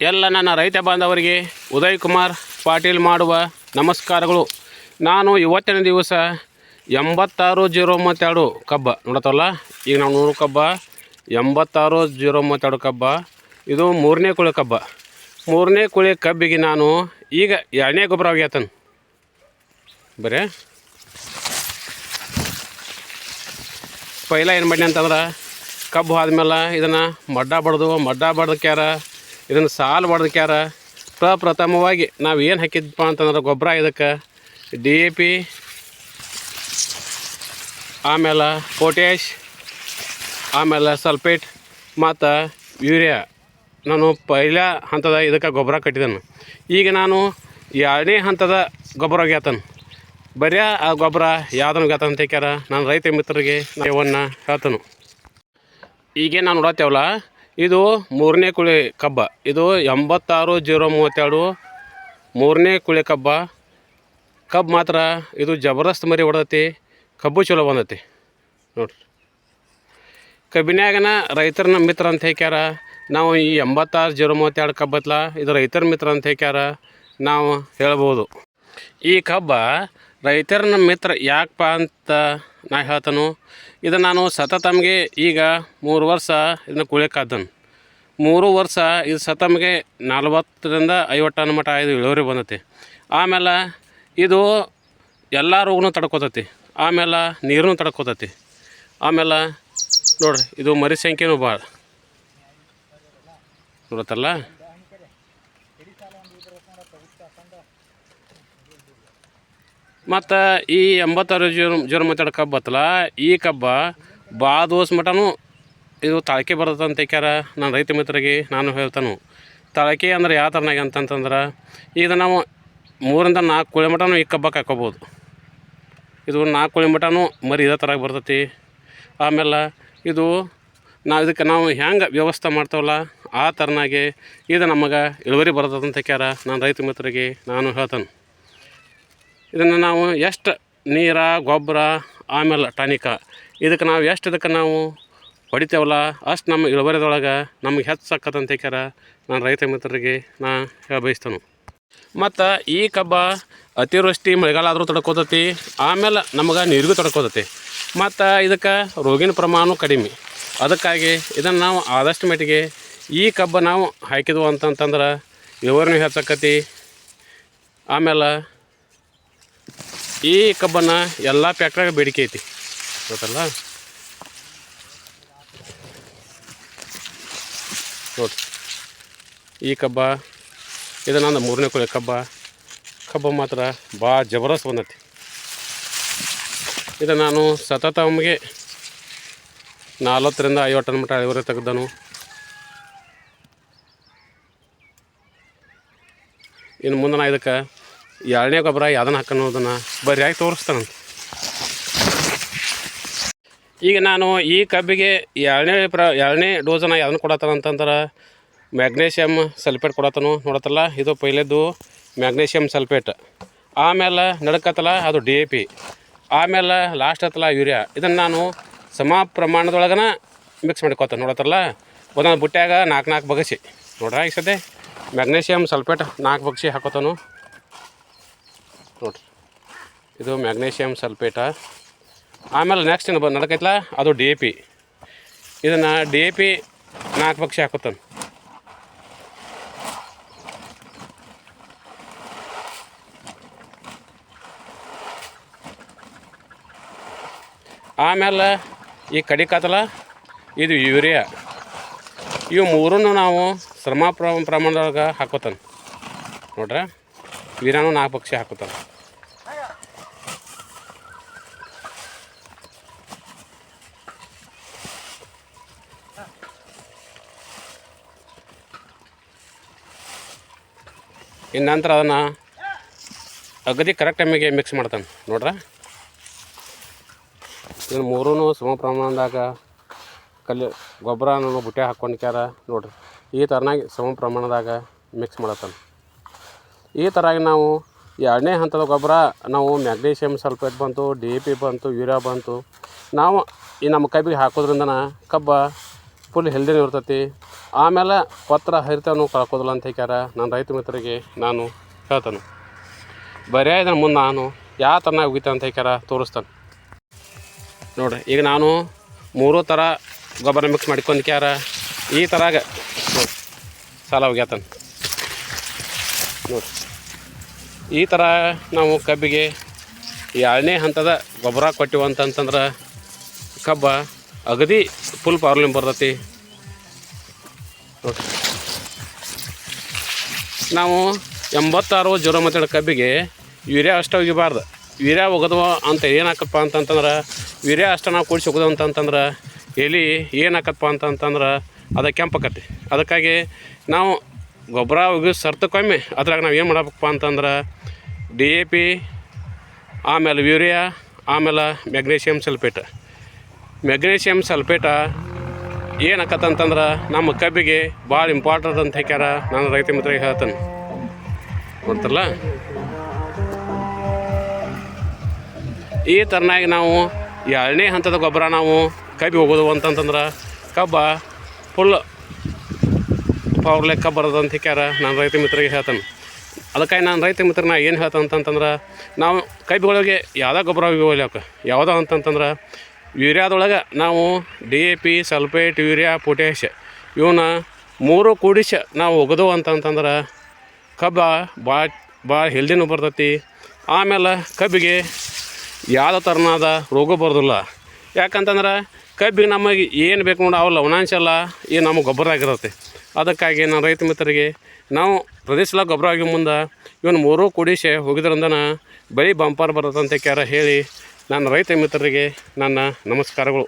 ಎಲ್ಲ ನನ್ನ ರೈತ ಬಾಂಧವರಿಗೆ ಉದಯ್ ಕುಮಾರ್ ಪಾಟೀಲ್ ಮಾಡುವ ನಮಸ್ಕಾರಗಳು. ನಾನು ಇವತ್ತಿನ ದಿವಸ ಎಂಬತ್ತಾರು ಜೀರೋ ಮೂವತ್ತೆರಡು ಕಬ್ಬ ನೋಡತ್ತಲ್ಲ? ಈಗ ನಾವು ನೂರು ಕಬ್ಬ, ಎಂಬತ್ತಾರು ಜೀರೋ ಮೂವತ್ತೆರಡು ಕಬ್ಬ, ಇದು ಮೂರನೇ ಕುಳಿ ಕಬ್ಬ. ಮೂರನೇ ಕುಳಿ ಕಬ್ಬಿಗೆ ನಾನು ಈಗ ಎರಡನೇ ಗೊಬ್ಬರ ಆಗ್ಯಾತನ್ ಬರೇ? ಪೈಲ ಏನು ಮಾಡಿ ಅಂತಂದ್ರೆ, ಕಬ್ಬು ಆದಮೇಲೆ ಇದನ್ನು ಮಡ್ಡ ಬಡ್ದು, ಮಡ್ಡ ಬಡ್ದಕ್ಯಾರ ಇದನ್ನು ಸಾಲು ಹೊಡೆದಕ್ಯಾರ ಪ್ರಪ್ರಥಮವಾಗಿ ನಾವು ಏನು ಹಾಕಿದ್ಪ ಅಂತಂದ್ರೆ ಗೊಬ್ಬರ ಇದಕ್ಕೆ ಡಿ ಎ ಪಿ ಆಮೇಲೆ ಪೊಟ್ಯಾಶ್ ಆಮೇಲೆ ಸಲ್ಫೇಟ್ ಮತ್ತು ಯೂರಿಯಾ ನಾನು ಪೈಲ ಹಂತದ ಇದಕ್ಕೆ ಗೊಬ್ಬರ ಕಟ್ಟಿದನು. ಈಗ ನಾನು ಎರಡನೇ ಹಂತದ ಗೊಬ್ಬರ ಆಗ್ಯಾತನು ಬರೀ ಆ ಗೊಬ್ಬರ ಯಾವ್ದನ್ನು ಗಾತ ಅಂತ ನಾನು ರೈತ ಮಿತ್ರರಿಗೆ ಇವನ್ನ ಹೇಳ್ತಾನು. ಈಗೇನು ನಾನು ನೋಡತ್ತೇವಲ್ಲ? ಇದು ಮೂರನೇ ಕುಳಿ ಕಬ್ಬ. ಇದು ಎಂಬತ್ತಾರು ಜೀರೋ ಮೂವತ್ತೆರಡು ಮೂರನೇ ಕುಳಿ ಕಬ್ಬ. ಕಬ್ಬು ಮಾತ್ರ ಇದು ಜಬರ್ದಸ್ತ್ ಮರಿ ಹೊಡೆದತಿ. ಕಬ್ಬು ಚಲೋ ಬಂದತಿ. ನೋಡ್ರಿ. ಕಬ್ಬಿನ್ಯಾಗನ ರೈತರ ಮಿತ್ರ ಅಂತ ಹೇಳ್ಯಾರ ನಾವು ಈ ಎಂಬತ್ತಾರು ಜೀರೋ ಮೂವತ್ತೆರಡು ಕಬ್ಬತ್ಲ ಇದು ರೈತರ ಮಿತ್ರ ಅಂತ ಹೇಳ್ಯಾರ ನಾವು ಹೇಳ್ಬೋದು. ಈ ಕಬ್ಬ ರೈತರ ನಮ್ಮ ಮಿತ್ರ ಯಾಕಪ್ಪ ಅಂತ ನಾ ಹೇಳ್ತಾನು. ಇದು ನಾನು ಸತತಮ್ಗೆ ಈಗ ಮೂರು ವರ್ಷ ಇದನ್ನ ಕುಳಿಯಕ್ಕಾದನು ಮೂರು ವರ್ಷ ಇದು ಸತಮ್ಗೆ ನಲ್ವತ್ತರಿಂದ ಐವತ್ತು ಟನ್ ಮಟ್ಟ ಇದು ಇಳುವರಿ ಬಂದತಿ. ಆಮೇಲೆ ಇದು ಎಲ್ಲ ರೋಗನೂ ತಡ್ಕೋತತಿ. ಆಮೇಲೆ ನೀರನ್ನು ತಡ್ಕೋತತಿ. ಆಮೇಲೆ ನೋಡ್ರಿ, ಇದು ಮರಿ ಸಂಖ್ಯೆನೂ ಭಾಳ. ನೋಡತ್ತಲ್ಲ? ಮತ್ತು ಈ ಎಂಬತ್ತಾರು ಜೀರೋ ಜೀರೋ ಮಾತಾಡೋ ಕಬ್ಬು ಬತ್ತಲ್ಲ ಈ ಕಬ್ಬ ಭಾಳ ದೋಸ್ ಮಟನೂ ಇದು ತಾಳ್ಕೆ ಬರ್ತದಂತ ನನ್ನ ನಾನು ರೈತ ಮಿತ್ರರಿಗೆ ನಾನು ಹೇಳ್ತಾನು. ತಾಳ್ಕೆ ಅಂದ್ರೆ ಯಾವ ಥರನಾಗ ಅಂತಂತಂದ್ರೆ ಈಗ ನಾವು ಮೂರಿಂದ ನಾಲ್ಕು ಕುಳಿ ಮಟನೂ ಈ ಕಬ್ಬಕ್ಕೆ ಹಾಕೋಬೋದು. ಇದು ನಾಲ್ಕು ಕುಳಿ ಮಟನೂ ಮರಿ ಇದೇ ಥರ ಬರ್ತೈತಿ. ಆಮೇಲೆ ಇದು ನಾವು ಇದಕ್ಕೆ ನಾವು ಹೆಂಗೆ ವ್ಯವಸ್ಥೆ ಮಾಡ್ತೇವಲ್ಲ ಆ ಥರನಾಗಿ ಇದು ನಮಗೆ ಇಳುವರಿ ಬರ್ತದಂತ ನನ್ನ ನಾನು ರೈತ ಮಿತ್ರರಿಗೆ ನಾನು ಹೇಳ್ತಾನೆ. ಇದನ್ನು ನಾವು ಎಷ್ಟು ನೀರ, ಗೊಬ್ಬರ, ಆಮೇಲೆ ಟಾನಿಕ. ಇದಕ್ಕೆ ನಾವು ಎಷ್ಟು ಇದಕ್ಕೆ ನಾವು ಹೊಡಿತೇವಲ್ಲ, ಅಷ್ಟು ನಮ್ಮ ಇಳುವರಿದೊಳಗೆ ನಮಗೆ ಹೆಚ್ಚು ಸಕ್ಕತ್ತಂತ ಹೇಳ್ಯಾರ ನಾನು ರೈತ ಮಿತ್ರರಿಗೆ ನಾ ಹೇಳ ಬಯಸ್ತಾನು. ಮತ್ತು ಈ ಕಬ್ಬ ಅತಿವೃಷ್ಟಿ ಮಳೆಗಾಲ ಆದರೂ ತಡ್ಕೋತೈತಿ, ಆಮೇಲೆ ನಮಗೆ ನೀರಿಗೂ ತಡ್ಕೋತೈತಿ. ಮತ್ತು ಇದಕ್ಕೆ ರೋಗಿನ ಪ್ರಮಾಣ ಕಡಿಮೆ. ಅದಕ್ಕಾಗಿ ಇದನ್ನು ನಾವು ಆದಷ್ಟು ಮಟ್ಟಿಗೆ ಈ ಕಬ್ಬ ನಾವು ಹಾಕಿದ್ವು ಅಂತಂತಂದ್ರೆ ಇಳುವರಿನೂ ಹೆಚ್ಚಾಕತಿ ಆಮೇಲೆ ಈ ಕಬ್ಬನ್ನು ಎಲ್ಲ ಫ್ಯಾಕ್ಟ್ರಿಯಾಗ ಬೇಡಿಕೆ ಐತಿ. ಗೊತ್ತಲ್ಲ? ನೋಡಿ ಈ ಕಬ್ಬ ಇದು ನಂದು ಮೂರನೇ ಕೊಲೆ ಕಬ್ಬ. ಕಬ್ಬ ಮಾತ್ರ ಭಾಳ ಜಬರಸ್ ಬಂದೈತಿ. ಇದು ನಾನು ಸತತ ಒಮ್ಮೆಗೆ ನಲ್ವತ್ತರಿಂದ ಐವತ್ತು ಟನ್ ಮಟ್ಟ ಐವರೆ ತೆಗ್ದನು. ಇನ್ನು ಮುಂದೆ ನಾ ಇದಕ್ಕೆ ಎರಡನೇ ಗೊಬ್ಬರ ಯಾವ್ದನ್ನ ಹಾಕೋದನ್ನು ಬರಿಯಾಗಿ ತೋರಿಸ್ತಾನಂತ. ಈಗ ನಾನು ಈ ಕಬ್ಬಿಗೆ ಎರಡನೇ ಪ್ರ ಎರಡನೇ ಡೋಸನ್ನು ಯಾವ್ದನ್ನ ಕೊಡತ್ತಾನ ಅಂತಂದ್ರೆ ಮ್ಯಾಗ್ನೇಷಿಯಮ್ ಸಲ್ಫೇಟ್ ಕೊಡತ್ತನು ನೋಡತ್ತಲ್ಲ, ಇದು ಪೈಲೆದ್ದು ಮ್ಯಾಗ್ನೇಷಿಯಮ್ ಸಲ್ಫೇಟ್. ಆಮೇಲೆ ನಡ್ಕತ್ತಲ್ಲ ಅದು ಡಿ ಎ ಪಿ. ಆಮೇಲೆ ಲಾಸ್ಟ್ ಹತ್ತಲ್ಲ ಯೂರಿಯಾ. ಇದನ್ನು ನಾನು ಸಮ ಪ್ರಮಾಣದೊಳಗನ ಮಿಕ್ಸ್ ಮಾಡ್ಕೊತ ನೋಡತ್ತಲ್ಲ ಒಂದೊಂದು ಬುಟ್ಟ್ಯಾಗ ನಾಲ್ಕು ನಾಲ್ಕು ಬಗಸಿ. ನೋಡ್ರ ಈಗ ಸದ್ಯ ಮ್ಯಾಗ್ನೇಷಿಯಮ್ ಸಲ್ಫೇಟ್ ನಾಲ್ಕು ಬಗ್ಸಿ ಹಾಕೋತಾನು ನೋಡ್ರಿ ಇದು ಮ್ಯಾಗ್ನೇಷಿಯಮ್ ಸಲ್ಫೇಟ. ಆಮೇಲೆ ನೆಕ್ಸ್ಟ್ ಏನು ಬಂದು ನಡಕೈತಲ್ಲ ಅದು ಡಿ ಎ ಪಿ. ಇದನ್ನು ಡಿ ಎ ಪಿ ನಾಲ್ಕು ಪಕ್ಷ ಹಾಕೋತಾನೆ ಆಮೇಲೆ ಈ ಕಡಿಕಾತಲ್ಲ ಇದು ಯೂರಿಯಾ. ಇವು ಮೂರನ್ನು ನಾವು ಶ್ರಮ ಪ್ರ ಪ್ರಮಾಣದೊಳಗೆ ಹಾಕೋತಾನೆ ನೋಡ್ರ? ವೀರಾನು ನಾಲ್ಕು ಪಕ್ಷಿ ಹಾಕುತ್ತಾರೆ ಇನ್ನು ನಂತರ ಅದನ್ನು ಅಗದಿ ಕರೆಕ್ಟ್ ಟೈಮಿಗೆ ಮಿಕ್ಸ್ ಮಾಡ್ತಾನೆ. ನೋಡ್ರ? ಇನ್ನು ಮೂರೂ ಸಮ ಪ್ರಮಾಣದಾಗ ಕಲ್ಲು ಗೊಬ್ಬರ ಬುಟ್ಟೆ ಹಾಕ್ಕೊಂಡ್ಕ್ಯಾರ ನೋಡ್ರಿ. ಈ ಥರನಾಗಿ ಸಮ ಪ್ರಮಾಣದಾಗ ಮಿಕ್ಸ್ ಮಾಡತ್ತಾನೆ. ಈ ಥರ ನಾವು ಎರಡನೇ ಹಂತದ ಗೊಬ್ಬರ, ನಾವು ಮ್ಯಾಗ್ನೀಷಿಯಮ್ ಸಲ್ಫೇಟ್ ಬಂತು, ಡಿ ಎ ಪಿ ಬಂತು, ಯೂರಿಯಾ ಬಂತು. ನಾವು ಈ ನಮ್ಮ ಕಬ್ಬಿಗೆ ಹಾಕೋದ್ರಿಂದ ಕಬ್ಬ ಫುಲ್ ಹೆಲ್ದಿನೂ ಇರ್ತೈತಿ. ಆಮೇಲೆ ಪತ್ರ ಹರಿತನೂ ಕಳ್ಕೋದಿಲ್ಲ ಅಂತ ಹೇಳ್ಯಾರ ನನ್ನ ರೈತ ಮಿತ್ರರಿಗೆ ನಾನು ಹೇಳ್ತಾನೆ. ಬರೀ ಇದನ್ನು ಮುಂದೆ ನಾನು ಯಾವ ಥರ ಉಗಿತ ಅಂತ ಹೇಳ್ಯಾರ ತೋರಿಸ್ತಾನೆ. ನೋಡ್ರಿ, ಈಗ ನಾನು ಮೂರು ಥರ ಗೊಬ್ಬರ ಮಿಕ್ಸ್ ಮಾಡ್ಕೊಂಡ್ಕ್ಯಾರ ಈ ಥರಾಗ ಸಾಲ ಹೋಗ್ಯಾತಾನೆ ನೋಡಿ ಈ ಥರ ನಾವು ಕಬ್ಬಿಗೆ ಎರಡನೇ ಹಂತದ ಗೊಬ್ಬರ ಕೊಟ್ಟಿವಂತಂತಂದ್ರೆ ಕಬ್ಬ ಅಗದಿ ಫುಲ್ ಪ್ರಾಬ್ಲಮ್ ಬರ್ತೈತಿ. ನಾವು ಎಂಬತ್ತಾರು ಜೀರೋ ಮಾತಾಡೋ ಕಬ್ಬಿಗೆ ಯೂರಿಯಾ ಅಷ್ಟು ಒಗಿಬಾರ್ದು. ಯೂರಿಯಾ ಒಗದವ ಅಂತ ಏನಾಕಪ್ಪ ಅಂತಂತಂದ್ರೆ, ಯೂರಿಯಾ ಅಷ್ಟು ನಾವು ಕೂಡಿಸಿ ಒಗದವ ಅಂತಂತಂದ್ರೆ, ಎಲಿ ಏನಾಕಪ್ಪ ಅಂತಂತಂದ್ರೆ, ಅದು ಕೆಂಪಕತ್ತಿ ಅದಕ್ಕಾಗಿ ನಾವು ಗೊಬ್ಬರ ಒಗಿ ಸರ್ತಕ್ಕೊಮ್ಮೆ ಅದ್ರಾಗ ನಾವು ಏನು ಮಾಡಬೇಕಪ್ಪ ಅಂತಂದ್ರೆ ಡಿ ಎ ಪಿ ಆಮೇಲೆ ಯೂರಿಯಾ, ಆಮೇಲೆ ಮೆಗ್ನೀಷಿಯಮ್ ಸಲ್ಫೇಟ್. ಮೆಗ್ನೀಷಿಯಮ್ ಸಲ್ಫೇಟ ಏನಾಕತ್ತಂತಂದ್ರೆ ನಮ್ಮ ಕಬ್ಬಿಗೆ ಭಾಳ ಇಂಪಾರ್ಟೆಂಟ್ ಅಂತ ಹೇಳ್ಯಾರ ನಾನು ರೈತ ಮಿತ್ರರಿಗೆ ಹೇಳ್ತೇನೆ. ಗೊತ್ತಲ್ಲ? ಈ ಥರನಾಗಿ ನಾವು ಎರಡನೇ ಹಂತದ ಗೊಬ್ಬರ ನಾವು ಕಬ್ಬಿ ಹೋಗೋದು ಅಂತಂತಂದ್ರೆ ಕಬ್ಬ ಫುಲ್ ಪವರ್ ಲೆಕ್ಕ ಬರೋದು ಅಂತ ಹೇಳ್ಯಾರ ನಾನು ರೈತ ಮಿತ್ರರಿಗೆ ಹೇಳ್ತಾನೆ. ಅದಕ್ಕಾಗಿ ನಾನು ರೈತ ಮಿತ್ರನ ಏನು ಹೇಳ್ತಾನೆ ಅಂತಂತಂದ್ರೆ, ನಾವು ಕಬ್ಬಿಗಳಿಗೆ ಯಾವುದೋ ಗೊಬ್ಬರ ಹೋಗ್ಲಿಕ್ಕೆ ಯಾವುದೋ ಅಂತಂತಂದ್ರೆ, ಯೂರಿಯಾದೊಳಗೆ ನಾವು D A P sulphate urea potash ಇವನ್ನ ಮೂರು ಕೂಡಿಸ ನಾವು ಒಗೆದು ಅಂತಂತಂದ್ರೆ, ಕಬ್ಬ ಭಾಳ ಭಾಳ ಹೆಲ್ದಿನೂ ಬರ್ತೈತಿ. ಆಮೇಲೆ ಕಬ್ಬಿಗೆ ಯಾವುದೇ ಥರನಾದ ರೋಗ ಬರೋದಿಲ್ಲ. ಯಾಕಂತಂದ್ರೆ ಕಬ್ಬಿಗೆ ನಮಗೆ ಏನು ಬೇಕು ನೋಡಿ ಅವು ಲವಣಾಂಶ ಎಲ್ಲ ಈ ನಮ್ಮ ಗೊಬ್ಬರ ಆಗಿರುತ್ತೆ. ಅದಕ್ಕಾಗಿ ನಾನು ರೈತ ಮಿತ್ರರಿಗೆ, ನಾವು ಪ್ರದೇಶಲ ಗೊಬ್ಬರ ಆಗಿ ಮುಂದೆ ಇವನು ಮೂರೂ ಕೂಡಿಸಿ ಹೋಗಿದ್ರಿಂದನ ಬೆಳೆ ಬಂಪರ್ ಬರುತ್ತೆ ಅಂತ ಕ್ಯಾರ ಹೇಳಿ, ನನ್ನ ರೈತ ಮಿತ್ರರಿಗೆ ನನ್ನ ನಮಸ್ಕಾರಗಳು.